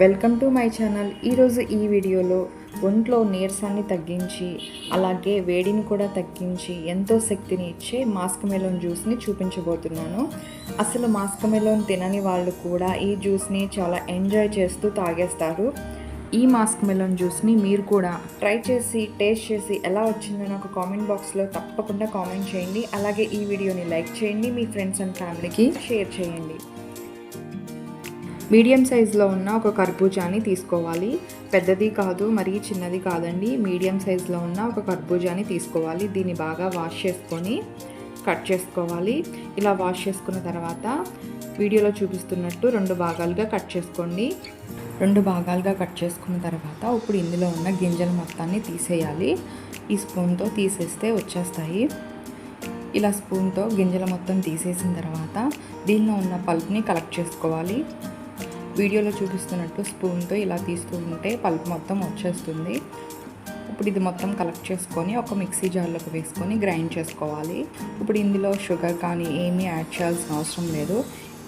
Welcome to my channel. ఈరోజు ఈ వీడియోలో ఒంట్లో నీరసాన్ని తగ్గించి అలాగే వేడిని కూడా తగ్గించి ఎంతో శక్తిని ఇచ్చే మాస్క్ మెలోన్ జ్యూస్ని చూపించబోతున్నాను. అసలు మాస్క్ మెలోన్ తినని వాళ్ళు కూడా ఈ జ్యూస్ని చాలా ఎంజాయ్ చేస్తూ తాగేస్తారు. ఈ మాస్క్ మెలోన్ జ్యూస్ని మీరు కూడా ట్రై చేసి టేస్ట్ చేసి ఎలా వచ్చిందో నాకు కామెంట్ బాక్స్లో తప్పకుండా కామెంట్ చేయండి. అలాగే ఈ వీడియోని లైక్ చేయండి మీ ఫ్రెండ్స్ అండ్ ఫ్యామిలీకి షేర్ చేయండి. మీడియం సైజులో ఉన్న ఒక కర్బూజాని తీసుకోవాలి. పెద్దది కాదు మరీ చిన్నది కాదండి. మీడియం సైజులో ఉన్న ఒక కర్బూజాని తీసుకోవాలి. దీన్ని బాగా వాష్ చేసుకొని కట్ చేసుకోవాలి. ఇలా వాష్ చేసుకున్న తర్వాత వీడియోలో చూపిస్తున్నట్టు రెండు భాగాలుగా కట్ చేసుకోండి. రెండు భాగాలుగా కట్ చేసుకున్న తర్వాత ఇప్పుడు ఇందులో ఉన్న గింజల మొత్తాన్ని తీసేయాలి. ఈ స్పూన్తో తీసేస్తే వచ్చేస్తాయి. ఇలా స్పూన్తో గింజల మొత్తం తీసేసిన తర్వాత దీనిలో ఉన్న పల్ప్ని కలెక్ట్ చేసుకోవాలి. వీడియోలో చూపిస్తున్నట్టు స్పూన్తో ఇలా తీస్తూ ఉంటే పల్ప్ మొత్తం వచ్చేస్తుంది. ఇప్పుడు ఇది మొత్తం కలెక్ట్ చేసుకొని ఒక మిక్సీ జార్లోకి వేసుకొని గ్రైండ్ చేసుకోవాలి. ఇప్పుడు ఇందులో షుగర్ కానీ ఏమీ యాడ్ చేయాల్సిన అవసరం లేదు.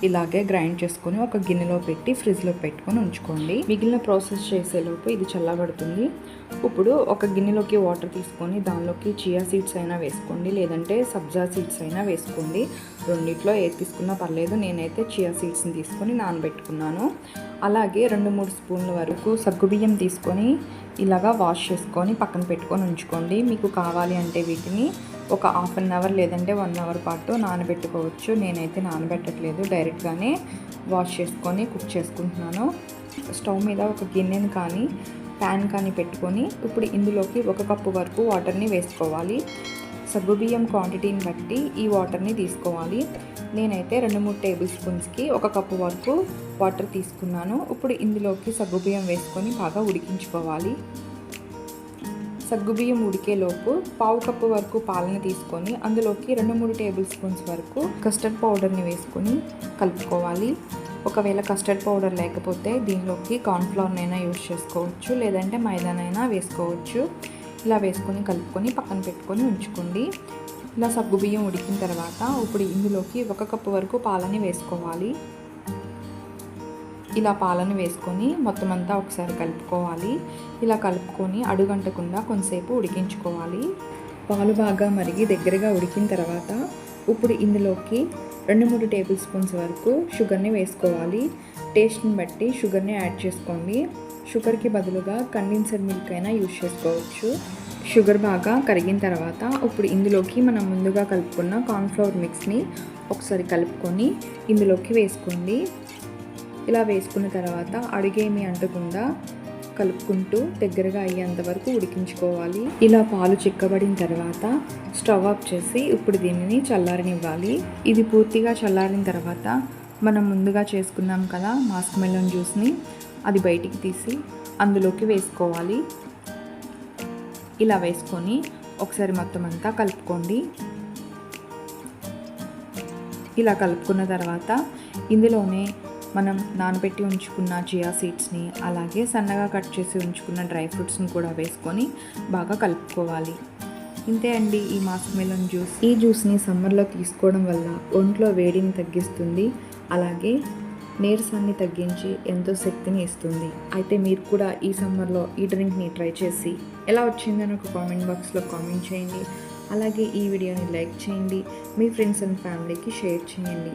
ఇలాగే గ్రైండ్ చేసుకొని ఒక గిన్నెలో పెట్టి ఫ్రిడ్జ్లో పెట్టుకొని ఉంచుకోండి. మిగిలిన ప్రాసెస్ చేసేలోపు ఇది చల్లబడుతుంది. ఇప్పుడు ఒక గిన్నెలోకి వాటర్ తీసుకొని దానిలోకి చియా సీడ్స్ అయినా వేసుకోండి లేదంటే సబ్జా సీడ్స్ అయినా వేసుకోండి. రెండిట్లో ఏది తీసుకున్నా పర్లేదు నేనైతే చియా సీడ్స్ని తీసుకొని నానబెట్టుకున్నాను. అలాగే రెండు మూడు స్పూన్ల వరకు సగ్గుబియ్యం తీసుకొని ఇలాగా వాష్ చేసుకొని పక్కన పెట్టుకొని ఉంచుకోండి. మీకు కావాలి అంటే వీటిని ఒక హాఫ్ అన్ అవర్ లేదంటే వన్ అవర్ పాటు నానబెట్టుకోవచ్చు. నేనైతే నానబెట్టట్లేదు. డైరెక్ట్గానే వాష్ చేసుకొని కుక్ చేసుకుంటున్నాను. స్టవ్ మీద ఒక గిన్నెను కానీ ప్యాన్ కానీ పెట్టుకొని ఇప్పుడు ఇందులోకి ఒక కప్పు వరకు వాటర్ని వేసుకోవాలి. సగ్గుబియ్యం క్వాంటిటీని బట్టి ఈ వాటర్ని తీసుకోవాలి. నేనైతే రెండు మూడు టేబుల్ స్పూన్స్కి ఒక కప్పు వరకు వాటర్ తీసుకున్నాను. ఇప్పుడు ఇందులోకి సగ్గుబియ్యం వేసుకొని బాగా ఉడికించుకోవాలి. సగ్గుబియ్యం ఉడికేలోపు పావు కప్పు వరకు పాలను తీసుకొని అందులోకి రెండు మూడు టేబుల్ స్పూన్స్ వరకు కస్టర్డ్ పౌడర్ని వేసుకొని కలుపుకోవాలి. ఒకవేళ కస్టర్డ్ పౌడర్ లేకపోతే దీనిలోకి కార్న్ఫ్లవర్నైనా యూజ్ చేసుకోవచ్చు లేదంటే మైదానైనా వేసుకోవచ్చు. ఇలా వేసుకొని కలుపుకొని పక్కన పెట్టుకొని ఉంచుకోండి. ఇలా సగ్గుబియ్యం ఉడికిన తర్వాత ఇప్పుడు ఇందులోకి ఒక కప్పు వరకు పాలని వేసుకోవాలి. ఇలా పాలను వేసుకొని మొత్తం అంతా ఒకసారి కలుపుకోవాలి. ఇలా కలుపుకొని అడుగంటకుండా కొంతసేపు ఉడికించుకోవాలి. పాలు బాగా మరిగి దగ్గరగా ఉడికిన తర్వాత ఇప్పుడు ఇందులోకి రెండు మూడు టేబుల్ స్పూన్స్ వరకు షుగర్ని వేసుకోవాలి. టేస్ట్ని బట్టి షుగర్ని యాడ్ చేసుకోండి. షుగర్కి బదులుగా కండెన్సర్ మిల్క్ అయినా యూజ్ చేసుకోవచ్చు. షుగర్ బాగా కరిగిన తర్వాత ఇప్పుడు ఇందులోకి మనం ముందుగా కలుపుకున్న కార్న్ఫ్లవర్ మిక్స్ని ఒకసారి కలుపుకొని ఇందులోకి వేసుకోండి. ఇలా వేసుకున్న తర్వాత అడుగేమి అంటకుండా కలుపుకుంటూ దగ్గరగా అయ్యేంత వరకు ఉడికించుకోవాలి. ఇలా పాలు చిక్కబడిన తర్వాత స్టవ్ ఆఫ్ చేసి ఇప్పుడు దీనిని చల్లారనివ్వాలి. ఇది పూర్తిగా చల్లారిన తర్వాత మనం ముందుగా చేసుకున్నాం కదా మాస్క్ మెలన్ జ్యూస్ని అది బయటికి తీసి అందులోకి వేసుకోవాలి. ఇలా వేసుకొని ఒకసారి మొత్తం అంతా కలుపుకోండి. ఇలా కలుపుకున్న తర్వాత ఇందులోనే మనం నానబెట్టి ఉంచుకున్న చియా సీడ్స్ని అలాగే సన్నగా కట్ చేసి ఉంచుకున్న డ్రై ఫ్రూట్స్ని కూడా వేసుకొని బాగా కలుపుకోవాలి. ఇంతే అండి ఈ మాస్క్ మెలన్ జ్యూస్ ఈ జ్యూస్ని సమ్మర్లో తీసుకోవడం వల్ల ఒంట్లో వేడిని తగ్గిస్తుంది అలాగే నీరసాన్ని తగ్గించి ఎంతో శక్తిని ఇస్తుంది. అయితే మీరు కూడా ఈ సమ్మర్లో ఈ డ్రింక్ని ట్రై చేసి ఎలా వచ్చిందని ఒక కామెంట్ బాక్స్లో కామెంట్ చేయండి. అలాగే ఈ వీడియోని లైక్ చేయండి. మీ ఫ్రెండ్స్ అండ్ ఫ్యామిలీకి షేర్ చేయండి.